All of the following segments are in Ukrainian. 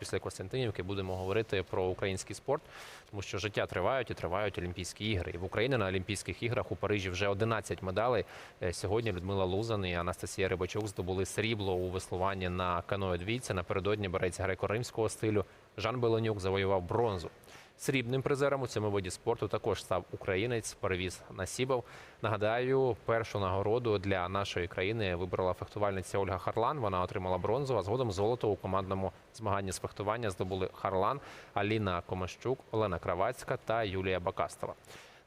Після Костянтинівки будемо говорити про український спорт, тому що життя тривають і тривають Олімпійські ігри. І в Україні на Олімпійських іграх у Парижі вже 11 медалей. Е, Сьогодні Людмила Лузан і Анастасія Рибачук здобули срібло у веслуванні на каное двійці. Напередодні береться греко-римського стилю Жан Беленюк завоював бронзу. Срібним призером у цьому виді спорту також став українець Перевіз Насібов. Нагадаю, першу нагороду для нашої країни вибрала фехтувальниця Ольга Харлан. Вона отримала бронзу, а згодом золото у командному змаганні з фехтування здобули Харлан, Аліна Комащук, Олена Кравацька та Юлія Бакастова.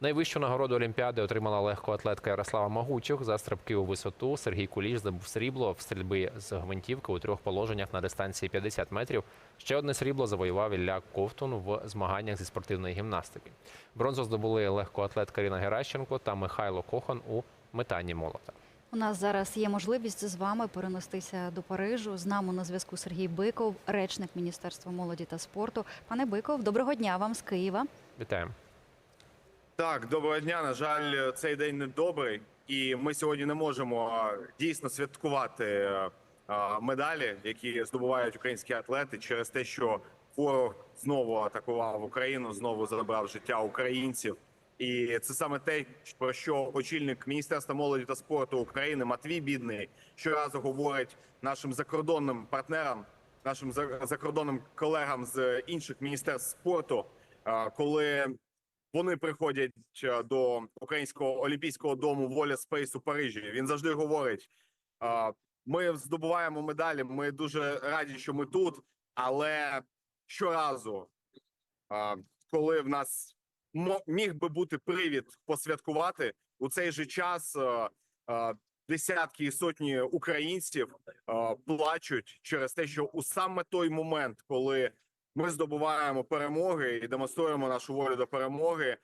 Найвищу нагороду Олімпіади отримала легкоатлетка Ярослава Магучук за стрибки у висоту. Сергій Куліш здобув срібло в стрільби з гвинтівки у трьох положеннях на дистанції 50 метрів. Ще одне срібло завоював Ілля Ковтун в змаганнях зі спортивної гімнастики. Бронзу здобули легкоатлетка Ірина Геращенко та Михайло Кохан у метанні молота. У нас зараз є можливість з вами перенестися до Парижу. З нами на зв'язку Сергій Биков, речник Міністерства молоді та спорту. Пане Биков, доброго дня вам з Києва. Вітаємо. Так, доброго дня. На жаль, цей день не добрий, і ми сьогодні не можемо дійсно святкувати медалі, які здобувають українські атлети, через те, що ворог знову атакував Україну, знову забрав життя українців. І це саме те, про що очільник Міністерства молоді та спорту України Матвій Бідний щоразу говорить нашим закордонним партнерам, нашим закордонним колегам з інших міністерств спорту, коли вони приходять е, до українського олімпійського дому Воля Спейс у Парижі. Він завжди говорить: ми здобуваємо медалі. Ми дуже раді, що ми тут. Але щоразу, коли в нас міг би бути привід посвяткувати у цей же час. е, е, Десятки і сотні українців е, плачуть через те, що у саме той момент, коли ми здобуваємо перемоги і демонструємо нашу волю до перемоги.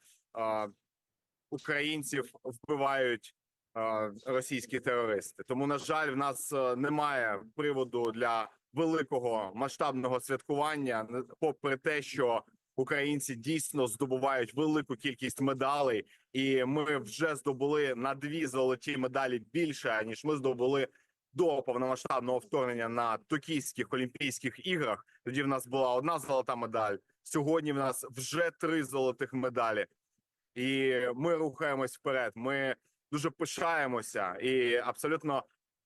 Українців вбивають російські терористи. Тому, на жаль, в нас е, немає приводу для великого масштабного святкування, попри те, що українці дійсно здобувають велику кількість медалей, і ми вже здобули на дві золоті медалі більше ніж ми здобули до повномасштабного вторгнення на Токійських Олімпійських іграх. Тоді в нас була одна золота медаль. Сьогодні в нас вже три золотих медалі, і ми рухаємось вперед. Ми дуже пишаємося і абсолютно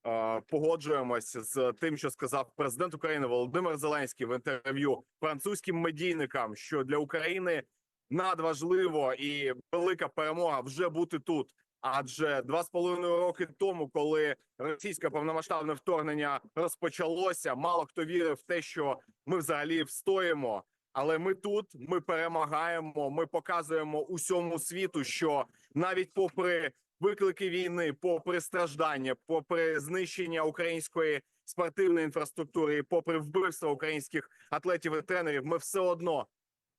е, погоджуємося з тим, що сказав президент України Володимир Зеленський в інтерв'ю французьким медійникам, що для України надважливо і велика перемога вже бути тут. Адже два з половиною роки тому, коли російське повномасштабне вторгнення розпочалося, мало хто вірив в те, що ми взагалі встоїмо. Але ми тут, ми перемагаємо. Ми показуємо усьому світу, що навіть попри виклики війни, попри страждання, попри знищення української спортивної інфраструктури, попри вбивство українських атлетів і тренерів, ми все одно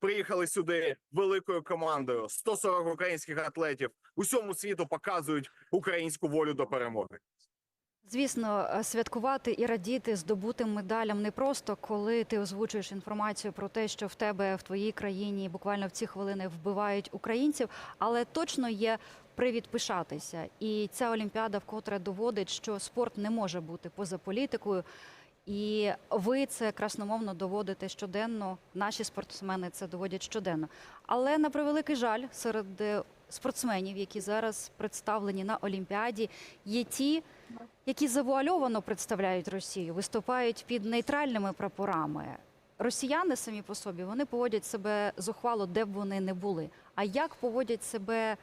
приїхали сюди великою командою. 140 українських атлетів усьому світу показують українську волю до перемоги. Звісно, е, святкувати і радіти здобутим медалям не просто, коли ти озвучуєш інформацію про те, що в тебе в твоїй країні буквально в ці хвилини вбивають українців, але точно є привід пишатися. І ця олімпіада вкотре доводить, що спорт не може бути поза політикою. І ви це красномовно доводите щоденно. Наші спортсмени це доводять щоденно. Але на превеликий жаль, серед е, спортсменів, які зараз представлені на Олімпіаді, є ті, які завуальовано представляють Росію, виступають під нейтральними прапорами. Росіяни самі по собі вони поводять себе зухвало, де б вони не були. А як поводять себе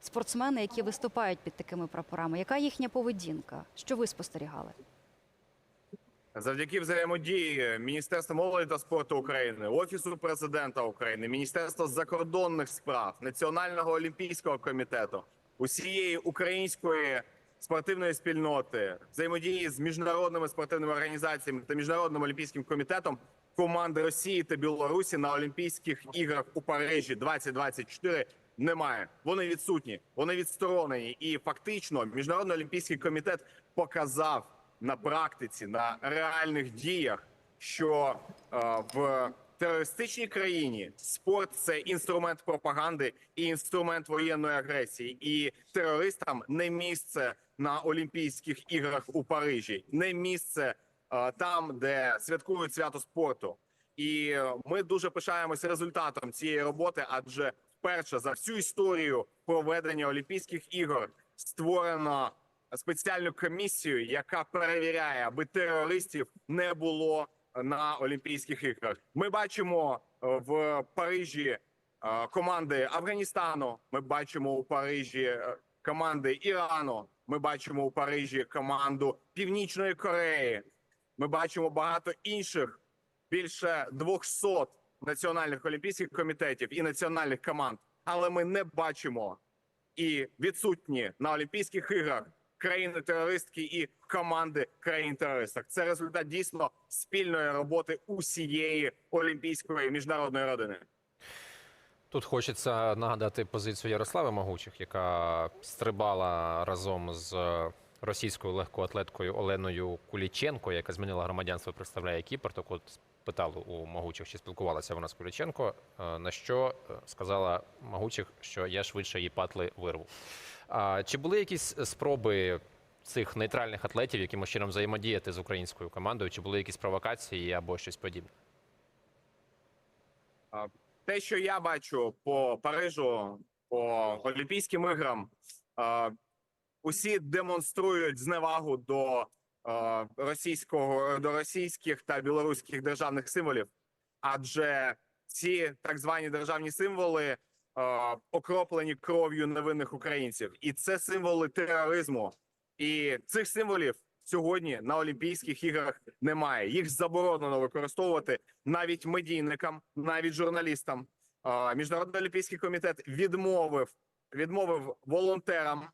спортсмени, які виступають під такими прапорами? Яка їхня поведінка? Що ви спостерігали? Завдяки взаємодії Міністерства молоді та спорту України, Офісу президента України, Міністерства закордонних справ, Національного олімпійського комітету, усієї української спортивної спільноти, взаємодії з міжнародними спортивними організаціями та міжнародним олімпійським комітетом команди Росії та Білорусі на Олімпійських іграх у Парижі 2024 немає. Вони відсутні, вони відсторонені, і фактично міжнародний олімпійський комітет показав на практиці, на реальних діях, що е, в терористичній країні спорт це інструмент пропаганди і інструмент воєнної агресії, і терористам не місце на Олімпійських іграх у Парижі, не місце е, там, де святкують свято спорту. І ми дуже пишаємося результатом цієї роботи, адже вперше за всю історію проведення Олімпійських ігор створено спеціальну комісію, яка перевіряє, аби терористів не було на Олімпійських іграх. Ми бачимо е, в Парижі е, команди Афганістану. Ми бачимо у Парижі е, команди Ірану. Ми бачимо у Парижі команду Північної Кореї. Ми бачимо багато інших більше 200 національних олімпійських комітетів і національних команд. Але ми не бачимо і відсутні на Олімпійських іграх країни-терористки і команди країн-терористок. Це результат дійсно спільної роботи усієї олімпійської міжнародної родини. Тут хочеться нагадати позицію Ярослави Магучих, яка стрибала разом з російською легкоатлеткою Оленою Куліченко, яка змінила громадянство, представляє Кіпр. Так от питали у Магучих, чи спілкувалася вона з Куліченко. е, На що е, сказала Магучих, що я швидше її патли вирву. Чи були якісь спроби цих нейтральних атлетів якимось чином взаємодіяти з українською командою? Чи були якісь провокації або щось подібне? Те, що я бачу по Парижу, по Олімпійським іграм, усі демонструють зневагу до а, російського до російських та білоруських державних символів, адже ці так звані державні символи а, окроплені кров'ю невинних українців, і це символи тероризму. І цих символів сьогодні на Олімпійських іграх немає. Їх заборонено використовувати навіть медійникам, навіть журналістам. Міжнародний олімпійський комітет відмовив відмовив волонтерам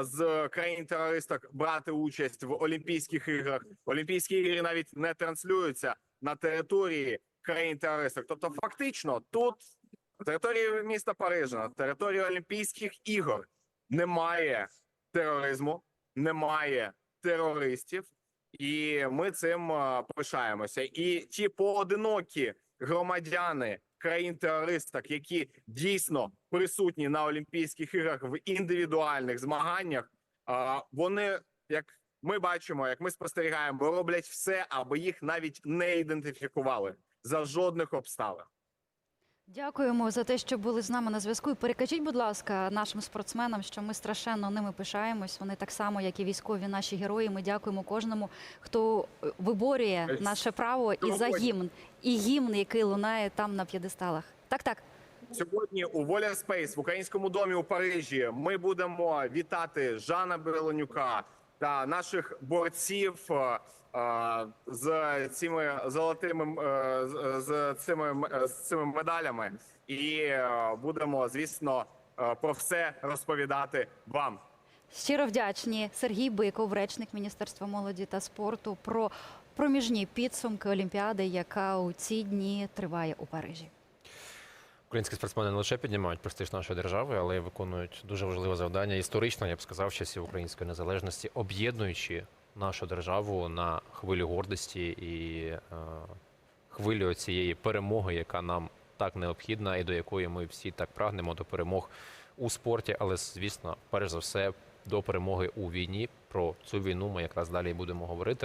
з країн терористок брати участь в Олімпійських іграх. Олімпійські ігри навіть не транслюються на території країн терористок. Тобто, фактично, тут території міста Парижа, території Олімпійських ігор немає тероризму, немає терористів, і ми цим пишаємося. І ті поодинокі громадяни країн-терористок, які дійсно присутні на Олімпійських іграх в індивідуальних змаганнях, вони, як ми бачимо, як ми спостерігаємо, роблять все, аби їх навіть не ідентифікували за жодних обставин. Дякуємо за те, що були з нами на зв'язку. І перекажіть, будь ласка, нашим спортсменам, що ми страшенно ними пишаємось. Вони так само, як і військові наші герої. Ми дякуємо кожному, хто виборює наше право і за гімн, і гімн, який лунає там на п'єдесталах. Так, так. Сьогодні у Воля Спейс в українському домі у Парижі ми будемо вітати Жана Беленюка та наших борців е, е, з цими золотими е, з- цими з цими медалями, і будемо, звісно, про все розповідати вам. Щиро вдячні Сергій Биков, речник Міністерства молоді та спорту, про проміжні підсумки Олімпіади, яка у ці дні триває у Парижі. Українські спортсмени не лише піднімають престиж нашої держави, але й виконують дуже важливе завдання історично, я б сказав, часів української незалежності, об'єднуючи нашу державу на хвилю гордості і е, хвилю цієї перемоги, яка нам так необхідна, і до якої ми всі так прагнемо до перемог у спорті. Але звісно, перш за все, до перемоги у війні. Про цю війну ми якраз далі будемо говорити.